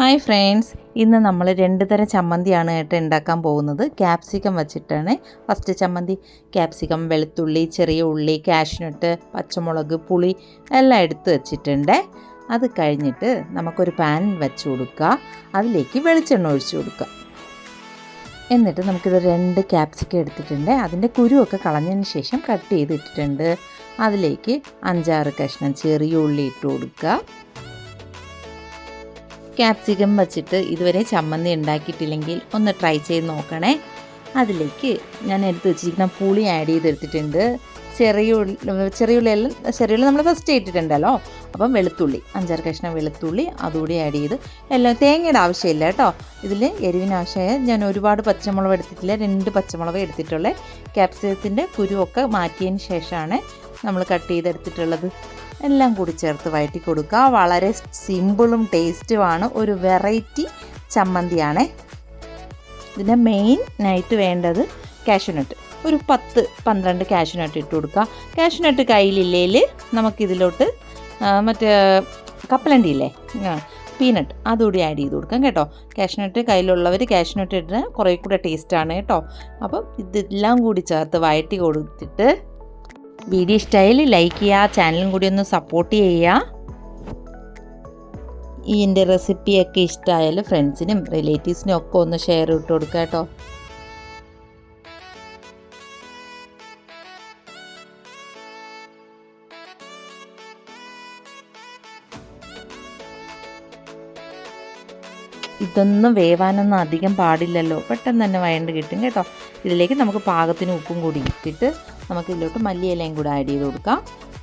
Hi friends. ഇന്ന് നമ്മൾ രണ്ട് തരം ചമ്മന്തിയാണ് കേട്ടോ ഉണ്ടാക്കാൻ പോകുന്നത്. ക്യാപ്സിക്കം വെച്ചിട്ടാണ്. ഫസ്റ്റ് ചമ്മന്തി ക്യാപ്സിക്കം വെളുത്തുള്ളി ചെറിയ ഉള്ളി കാഷ്നട്ട് പച്ചമുളക് പുളി എല്ലാം എടുത്ത് വെച്ചിട്ടുണ്ട്. അത് കഴിഞ്ഞിട്ട് നമുക്കൊരു പാൻ വെച്ച് കൊടുക്കുക അതിലേക്ക് വെളിച്ചെണ്ണ ഒഴിച്ചു കൊടുക്കുക എന്നിട്ട് നമുക്കിത് രണ്ട് ക്യാപ്സിക്കം എടുത്തിട്ടുണ്ട്. അതിന്റെ കുരുവൊക്കെ കളഞ്ഞതിന് ശേഷം കട്ട് ചെയ്തിട്ടിട്ടുണ്ട്. അതിലേക്ക് അഞ്ചാറ് കഷ്ണം ചെറിയ ഉള്ളി ഇട്ട് കൊടുക്കുക ക്യാപ്സിക്കം വച്ചിട്ട് ഇതുവരെ ചമ്മന്തി ഉണ്ടാക്കിയിട്ടില്ലെങ്കിൽ ഒന്ന് ട്രൈ ചെയ്ത് നോക്കണേ. അതിലേക്ക് ഞാൻ എടുത്ത് വെച്ചിരിക്കുന്ന പുളി ആഡ് ചെയ്തെടുത്തിട്ടുണ്ട്. ചെറിയ ഉള്ളി ചെറിയ ഉള്ളി എല്ലാം ചെറിയ ഉള്ളി നമ്മൾ ഫസ്റ്റ് ഇട്ടിട്ടുണ്ടല്ലോ. അപ്പം വെളുത്തുള്ളി അഞ്ചാറ് കഷ്ണം വെളുത്തുള്ളി അതുകൂടി ആഡ് ചെയ്ത് എല്ലാം തേങ്ങയുടെ ആവശ്യമില്ല കേട്ടോ. ഇതിൽ എരിവിന് ആവശ്യമായ ഞാൻ ഒരുപാട് പച്ചമുളക് എടുത്തിട്ടില്ല രണ്ട് പച്ചമുളക് എടുത്തിട്ടുള്ളത് ക്യാപ്സിക്കത്തിന്റെ കുരുവൊക്കെ മാറ്റിയതിന് ശേഷമാണ് നമ്മൾ കട്ട് ചെയ്തെടുത്തിട്ടുള്ളത്. എല്ലാം കൂടി ചേർത്ത് വഴറ്റി കൊടുക്കുക. വളരെ സിമ്പിളും ടേസ്റ്റുമാണ്. ഒരു വെറൈറ്റി ചമ്മന്തിയാണ് ഇതിന്റെ മെയിൻ നൈറ്റ് വേണ്ടത് കാഷ്യൂനട്ട് ഒരു പത്ത് പന്ത്രണ്ട് കാഷ്യൂനട്ട് ഇട്ട് കൊടുക്കുക. കാഷ്യൂനട്ട് കയ്യിലില്ലേൽ നമുക്കിതിലോട്ട് മറ്റേ കപ്പലണ്ടി ഇല്ലേ പീനട്ട് അതുകൂടി ആഡ് ചെയ്ത് കൊടുക്കാം കേട്ടോ. കാഷ്യൂനട്ട് കയ്യിലുള്ളവർ കാഷ്യൂനട്ട് ഇട്ട് കുറേ കൂടെ ടേസ്റ്റാണ് കേട്ടോ. അപ്പം ഇതെല്ലാം കൂടി ചേർത്ത് വഴറ്റി കൊടുത്തിട്ട് വീഡിയോ ഇഷ്ടമായാൽ ലൈക്ക് ചെയ്യുക ചാനലും കൂടി ഒന്ന് സപ്പോർട്ട് ചെയ്യുക ഈ എന്റെ റെസിപ്പിയൊക്കെ ഇഷ്ടമായാൽ ഫ്രണ്ട്സിനും റിലേറ്റീവ്സിനും ഒക്കെ ഒന്ന് ഷെയർ ഇട്ട് കൊടുക്കാം കേട്ടോ ഇതൊന്നും വേവാനൊന്നും അധികം പാടില്ലല്ലോ. പെട്ടെന്ന് തന്നെ വയണ്ട് കിട്ടും കേട്ടോ. ഇതിലേക്ക് നമുക്ക് പാകത്തിന് ഉപ്പും കൂടി ഇട്ടിട്ട് നമുക്ക് ഇതിലോട്ട് മല്ലിയിലയും കൂടി ആഡ് ചെയ്ത് കൊടുക്കാം.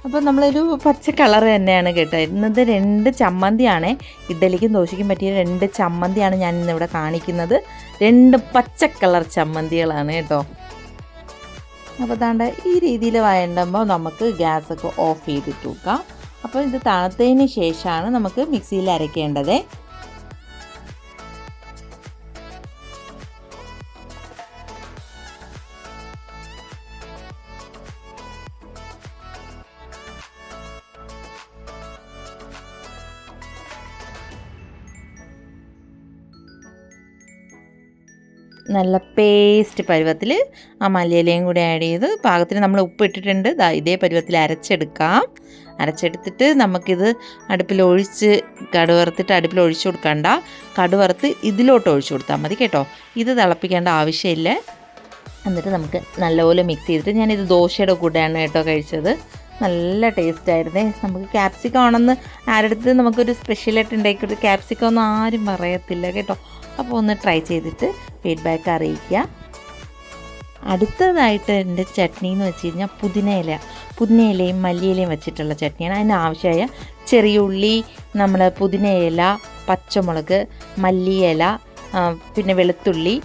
അപ്പോൾ നമ്മളൊരു പച്ച കളർ തന്നെയാണ് കേട്ടോ. ഇന്നത് രണ്ട് ചമ്മന്തിയാണ്. ഇഡ്ഡലിക്കും ദോശയ്ക്കും പറ്റിയ രണ്ട് ചമ്മന്തിയാണ് ഞാൻ ഇന്നിവിടെ കാണിക്കുന്നത്. രണ്ട് പച്ച കളർ ചമ്മന്തികളാണ് കേട്ടോ. അപ്പോൾ താണ്ട ഈ രീതിയിൽ വഴണ്ടുമ്പോൾ നമുക്ക് ഗ്യാസൊക്കെ ഓഫ് ചെയ്തിട്ട് വെക്കാം. അപ്പോൾ ഇത് തണുത്തതിന് ശേഷമാണ് നമുക്ക് മിക്സിയിൽ അരയ്ക്കേണ്ടത്. നല്ല പേസ്റ്റ് പരുവത്തിൽ ആ മല്ലിയിലയും കൂടി ആഡ് ചെയ്ത് പാകത്തിന് നമ്മൾ ഉപ്പ് ഇട്ടിട്ടുണ്ട്. ദാ ഇതേ പരുവത്തിൽ അരച്ചെടുക്കാം. അരച്ചെടുത്തിട്ട് നമുക്കിത് അടുപ്പിൽ ഒഴിച്ച് കടുവറുത്തിട്ട് അടുപ്പിൽ ഒഴിച്ചു കൊടുക്കണ്ട. കടുവറുത്ത് ഇതിലോട്ട് ഒഴിച്ചു കൊടുത്താൽ മതി കേട്ടോ. ഇത് തിളപ്പിക്കേണ്ട ആവശ്യമില്ല. എന്നിട്ട് നമുക്ക് നല്ലപോലെ മിക്സ് ചെയ്തിട്ട് ഞാനിത് ദോശയുടെ കൂടെയാണ് കേട്ടോ കഴിച്ചത്. നല്ല ടേസ്റ്റ് ആയിരുന്നേ. നമുക്ക് ക്യാപ്സിക്കം ആണെന്ന് ആരുടെ നമുക്കൊരു സ്പെഷ്യലായിട്ട് ഉണ്ടാക്കിയിട്ട് ക്യാപ്സിക്കം ഒന്നും ആരും പറയത്തില്ല കേട്ടോ. അപ്പോൾ ഒന്ന് ട്രൈ ചെയ്തിട്ട് ഫീഡ്ബാക്ക് അറിയിക്കുക. അടുത്തതായിട്ട് എന്റെ ചട്നി എന്ന് വെച്ച് കഴിഞ്ഞാൽ പുതിനയില പുതിനയിലയും മല്ലിയിലയും വെച്ചിട്ടുള്ള ചട്നിയാണ്. അതിന് ആവശ്യമായ ചെറിയ ഉള്ളി നമ്മൾ പുതിനയില പച്ചമുളക് മല്ലിയില പിന്നെ വെളുത്തുള്ളി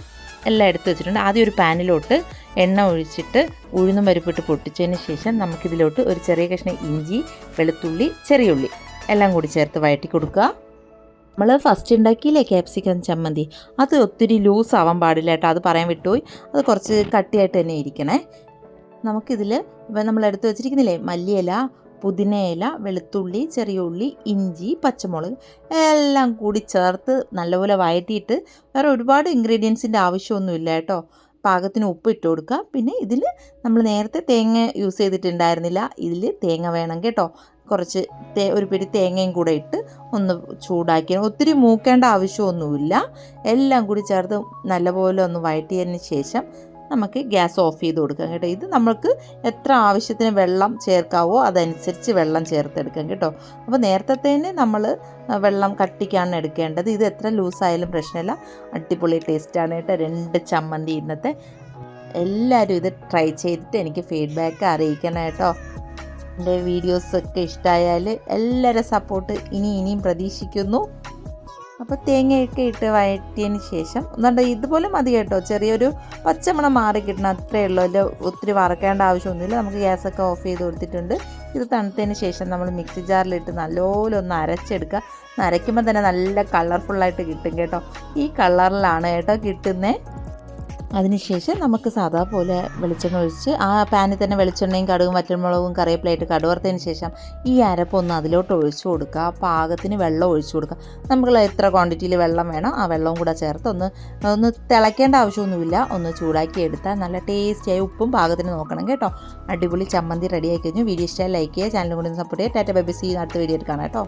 എല്ലാം എടുത്ത് വെച്ചിട്ടുണ്ട്. ആദ്യം ഒരു പാനിലോട്ട് എണ്ണ ഒഴിച്ചിട്ട് ഉഴുന്നും പരിപ്പിട്ട് പൊട്ടിച്ചതിന് ശേഷം നമുക്കിതിലോട്ട് ഒരു ചെറിയ കഷ്ണം ഇഞ്ചി വെളുത്തുള്ളി ചെറിയ ഉള്ളി എല്ലാം കൂടി ചേർത്ത് വഴറ്റി കൊടുക്കുക. നമ്മൾ ഫസ്റ്റ് ഉണ്ടാക്കിയില്ലേ ക്യാപ്സിക്കം ചമ്മന്തി? അത് ഒത്തിരി ലൂസ് ആവാൻ പാടില്ല കേട്ടോ. അത് പറയാൻ വിട്ടുപോയി. അത് കുറച്ച് കട്ടിയായിട്ട് തന്നെ ഇരിക്കണേ. നമുക്കിതിൽ ഇപ്പം നമ്മൾ എടുത്ത് വെച്ചിരിക്കുന്നില്ലേ? മല്ലിയില പുതിനയില വെളുത്തുള്ളി ചെറിയ ഉള്ളി ഇഞ്ചി പച്ചമുളക് എല്ലാം കൂടി ചേർത്ത് നല്ലപോലെ വഴറ്റിയിട്ട് വേറെ ഒരുപാട് ഇൻഗ്രീഡിയൻസിന്റെ ആവശ്യമൊന്നുമില്ല കേട്ടോ. പാകത്തിന് ഉപ്പ് ഇട്ട് കൊടുക്കുക. പിന്നെ ഇതിൽ നമ്മൾ നേരത്തെ തേങ്ങ യൂസ് ചെയ്തിട്ടുണ്ടായിരുന്നില്ല. ഇതിൽ തേങ്ങ വേണം കേട്ടോ. കുറച്ച് തേ ഒരു പിടി തേങ്ങയും കൂടെ ഇട്ട് ഒന്ന് ചൂടാക്കി. ഒത്തിരി മൂക്കേണ്ട ആവശ്യമൊന്നുമില്ല. എല്ലാം കൂടി ചേർത്ത് നല്ലപോലെ ഒന്ന് വഴറ്റിയതിന് ശേഷം നമുക്ക് ഗ്യാസ് ഓഫ് ചെയ്ത് കൊടുക്കാം കേട്ടോ. ഇത് നമുക്ക് എത്ര ആവശ്യത്തിന് വെള്ളം ചേർക്കാവോ അതനുസരിച്ച് വെള്ളം ചേർത്തെടുക്കാം കേട്ടോ. അപ്പോൾ നേരത്തെ തന്നെ നമ്മൾ വെള്ളം കട്ടിക്കാണ് എടുക്കേണ്ടത്. ഇത് എത്ര ലൂസായാലും പ്രശ്നമില്ല. അടിപൊളി ടേസ്റ്റാണ് കേട്ടോ. രണ്ട് ചമ്മന്തി ഇന്നത്തെ. എല്ലാവരും ഇത് ട്രൈ ചെയ്തിട്ട് എനിക്ക് ഫീഡ്ബാക്ക് അറിയിക്കണം കേട്ടോ. എന്റെ വീഡിയോസൊക്കെ ഇഷ്ടമായാൽ എല്ലാവരും സപ്പോർട്ട് ഇനി ഇനിയും പ്രതീക്ഷിക്കുന്നു. അപ്പോൾ തേങ്ങയൊക്കെ ഇട്ട് വഴറ്റിയതിന് ശേഷം എന്നുണ്ട് ഇതുപോലെ മതി കേട്ടോ. ചെറിയൊരു പച്ചമണം മാറി കിട്ടണം അത്രയേ ഉള്ളൂ. അല്ല ഒത്തിരി വറക്കേണ്ട ആവശ്യമൊന്നുമില്ല. നമുക്ക് ഗ്യാസൊക്കെ ഓഫ് ചെയ്ത് കൊടുത്തിട്ടുണ്ട്. ഇത് തണുത്തതിന് ശേഷം നമ്മൾ മിക്സി ജാറിലിട്ട് നല്ലപോലെ ഒന്ന് അരച്ചെടുക്കുക. അരയ്ക്കുമ്പോൾ തന്നെ നല്ല കളർഫുള്ളായിട്ട് കിട്ടും കേട്ടോ. ഈ കളറിലാണ് കേട്ടോ കിട്ടുന്നത് അതിനുശേഷം നമുക്ക് സാധാ പോലെ വെളിച്ചെണ്ണ ഒഴിച്ച് ആ പാനിൽ തന്നെ വെളിച്ചെണ്ണയും കടുകും വറ്റൽമുളകും കറിവേപ്പിലയിട്ട് കടുവറുത്തതിന് ശേഷം ഈ അരപ്പൊന്ന് അതിലോട്ട് ഒഴിച്ചു കൊടുക്കുക. പാകത്തിന് വെള്ളം ഒഴിച്ചു കൊടുക്കുക. നമുക്ക് എത്ര ക്വാണ്ടിറ്റിയിൽ വെള്ളം വേണം ആ വെള്ളവും കൂടെ ചേർത്ത് ഒന്ന് ഒന്ന് തിളയ്ക്കേണ്ട ആവശ്യമൊന്നുമില്ല. ഒന്ന് ചൂടാക്കി എടുത്താൽ നല്ല ടേസ്റ്റിയായി ഉപ്പും പാകത്തിന് നോക്കണം കേട്ടോ. അടിപൊളി ചമ്മന്തി റെഡിയായി കഴിഞ്ഞു. വീഡിയോ ഇഷ്ടമായി ലൈക്ക് ചെയ്യുക. ചാനലും കൂടി സപ്പോർട്ട് ചെയ്യുക. ടാറ്റ ബൈ ബൈ സീ അടുത്ത വീഡിയോ എടുക്കണം കേട്ടോ.